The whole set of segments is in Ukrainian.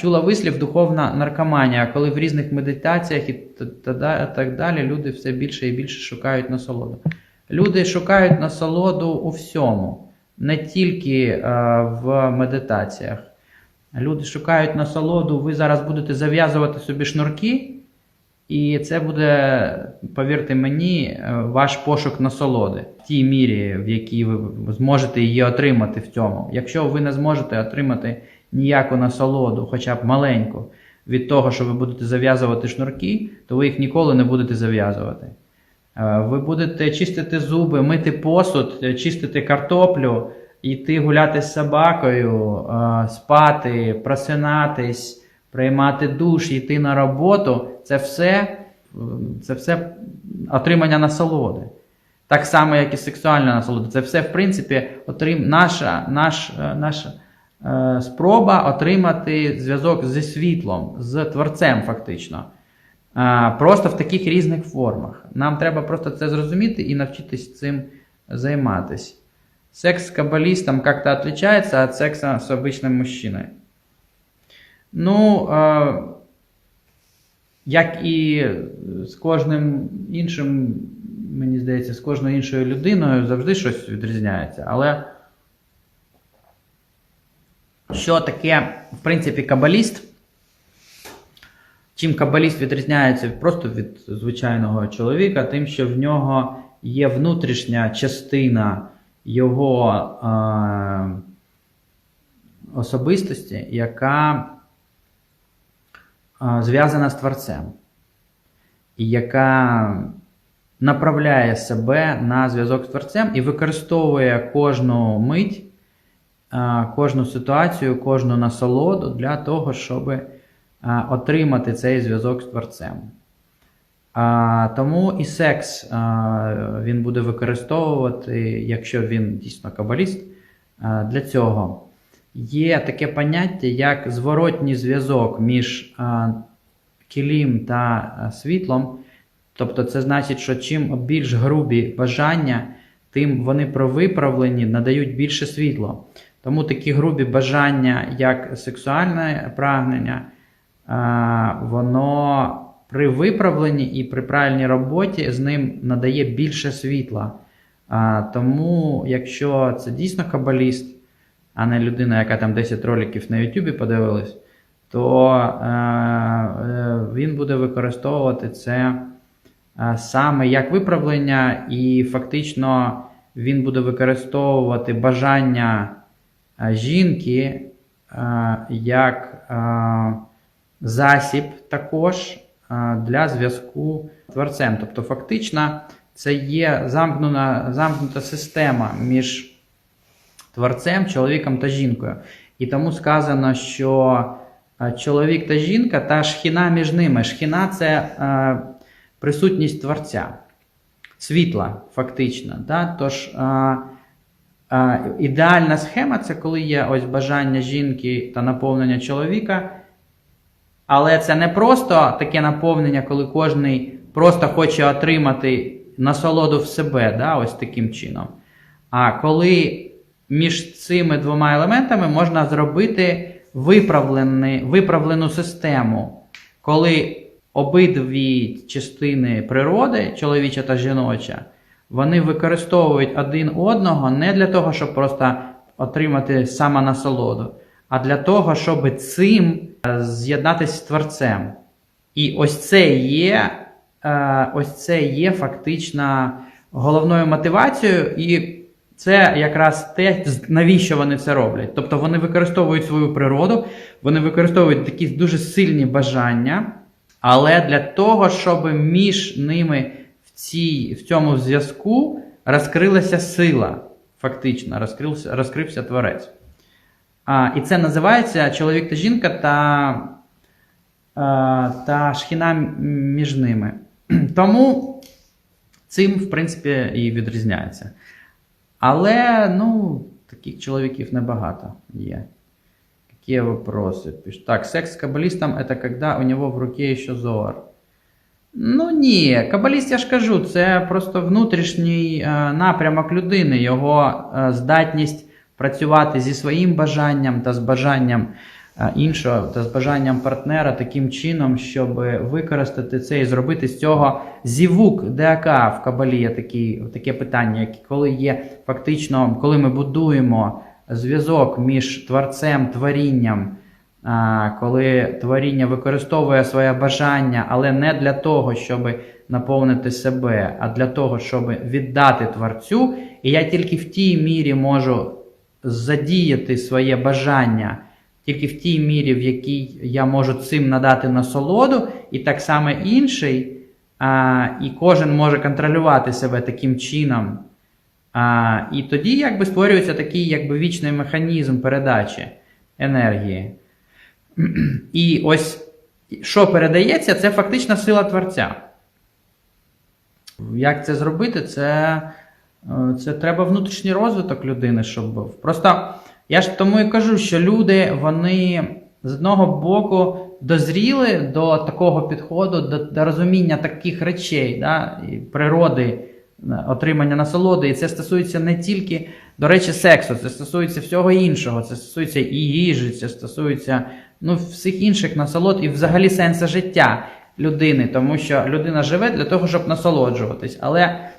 Чула вислів духовна наркоманія, коли в різних медитаціях і так далі люди все більше і більше шукають насолоду. Люди шукають насолоду у всьому, не тільки е, в медитаціях. Люди шукають насолоду, ви зараз будете зав'язувати собі шнурки, і це буде, повірте мені, е, ваш пошук насолоди в тій мірі, в якій ви зможете її отримати в цьому. Якщо ви не зможете отримати ніяку насолоду, хоча б маленьку, від того, що ви будете зав'язувати шнурки, то ви їх ніколи не будете зав'язувати. Е, Ви будете чистити зуби, мити посуд, е, чистити картоплю, йти гуляти з собакою, е, спати, просинатись, приймати душ, йти на роботу. Це все, це все отримання насолоди. Так само, як і сексуальна насолода. Це все, в принципі, отрим... наша, наш, наша е, спроба отримати зв'язок зі світлом, з творцем, фактично. Просто в таких різних формах. Нам треба просто це зрозуміти і навчитись цим займатись. Секс с каббалистом как-то отличается от секса с обычным мужчиной. Ну, е, як і з кожним іншим, мені здається, з кожною іншою людиною завжди щось відрізняється. Але що таке, в принципі, кабаліст? Чим кабаліст відрізняється просто від звичайного чоловіка, тим, що в нього є внутрішня частина його е, особистості, яка е, зв'язана з Творцем, і яка направляє себе на зв'язок з Творцем і використовує кожну мить, кожну ситуацію, кожну насолоду для того, щоб отримати цей зв'язок з Творцем. Тому і секс він буде використовувати, якщо він дійсно кабаліст, для цього. Є таке поняття, як зворотній зв'язок між кілім та світлом. Тобто, це значить, що чим більш грубі бажання, тим вони провиправлені, надають більше світло. Тому такі грубі бажання, як сексуальне прагнення, воно при виправленні і при правильній роботі з ним надає більше світла. Тому, якщо це дійсно кабаліст, а не людина, яка там 10 роликів на Ютубі подивилась, то е, е, він буде використовувати це е, саме як виправлення, і фактично він буде використовувати бажання жінки е, як е, засіб також е, для зв'язку з творцем. Тобто, фактично, це є замкнена, замкнута система між творцем, чоловіком та жінкою. І тому сказано, що е, чоловік та жінка та шхіна між ними. Шхіна це е, присутність творця, світла, фактично. Да? Тож е, е, ідеальна схема це коли є ось бажання жінки та наповнення чоловіка. Але це не просто таке наповнення, коли кожний просто хоче отримати насолоду в себе, да, ось таким чином. А коли між цими двома елементами можна зробити виправлену систему, коли обидві частини природи, чоловіча та жіноча, вони використовують один одного не для того, щоб просто отримати самонасолоду, а для того, щоб цим е, з'єднатися з творцем. І ось це є, е, ось це є фактично головною мотивацією, і це якраз те, навіщо вони це роблять. Тобто вони використовують свою природу, вони використовують такі дуже сильні бажання, але для того, щоб між ними цій, в цьому зв'язку розкрилася сила, фактично, розкрився, розкрився творець. А, і це називається чоловік та жінка та, та шхіна між ними. Тому цим, в принципі, і відрізняється. Але, ну, таких чоловіків небагато є. Какие вопросы? Так, секс с каббалистом это когда у него в руке еще зор. Ну ні, кабаліст, я ж кажу, це просто внутрішній е, напрямок людини, його е, здатність працювати зі своїм бажанням та з бажанням е, іншого та з бажанням партнера таким чином, щоб використати це і зробити з цього зівук ДАК в Кабалі є такі, таке питання, як коли є фактично, коли ми будуємо зв'язок між творцем, творінням, коли творіння використовує своє бажання, але не для того, щоб наповнити себе, а для того, щоб віддати творцю, і я тільки в тій мірі можу задіяти своє бажання, тільки в тій мірі, в якій я можу цим надати насолоду, і так само інший, а, і кожен може контролювати себе таким чином. А, і тоді якби створюється такий якби вічний механізм передачі енергії. І ось що передається, це фактично сила творця. Як це зробити? Це, е, це треба внутрішній розвиток людини, щоб був. Просто я ж тому і кажу, що люди, вони з одного боку дозріли до такого підходу, до, до розуміння таких речей, да, і природи, е, отримання насолоди. І це стосується не тільки, до речі, сексу, це стосується всього іншого. Це стосується і їжі, це стосується ну, всіх інших насолод і взагалі сенсу життя людини, тому що людина живе для того, щоб насолоджуватись. Але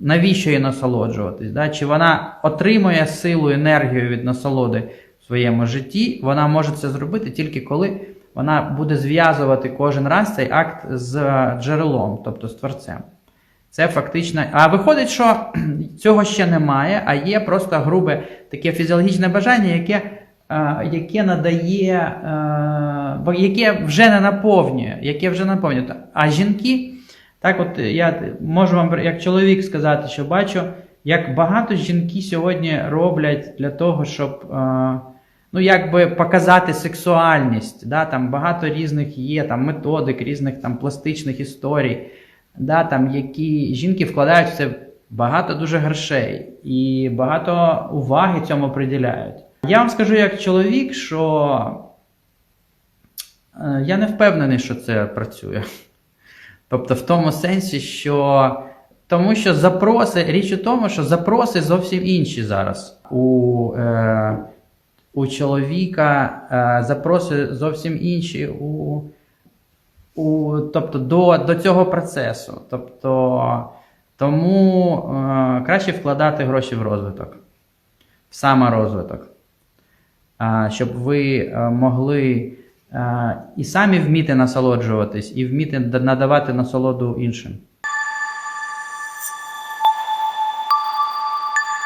навіщо їй насолоджуватись? Да? Чи вона отримує силу, енергію від насолоди в своєму житті? Вона може це зробити тільки коли вона буде зв'язувати кожен раз цей акт з джерелом, тобто з творцем. Це фактично. А виходить, що цього ще немає, а є просто грубе таке фізіологічне бажання, яке, е, яке надає, е, яке вже не наповнює, яке вже наповнює. А жінки, так от я можу вам як чоловік сказати, що бачу, як багато жінки сьогодні роблять для того, щоб. е, Ну, якби показати сексуальність, да, там багато різних є там методик, різних там пластичних історій да, там, які жінки вкладають в це багато дуже грошей і багато уваги цьому приділяють. Я вам скажу як чоловік, що е, я не впевнений, що це працює. Тобто, в тому сенсі, що тому що запроси, річ у тому, що запроси зовсім інші зараз. У, е, у чоловіка е, запроси зовсім інші у у, тобто до, до цього процесу. Тобто, тому е, краще вкладати гроші в розвиток, в саморозвиток, щоб ви е, могли е, і самі вміти насолоджуватись, і вміти надавати насолоду іншим.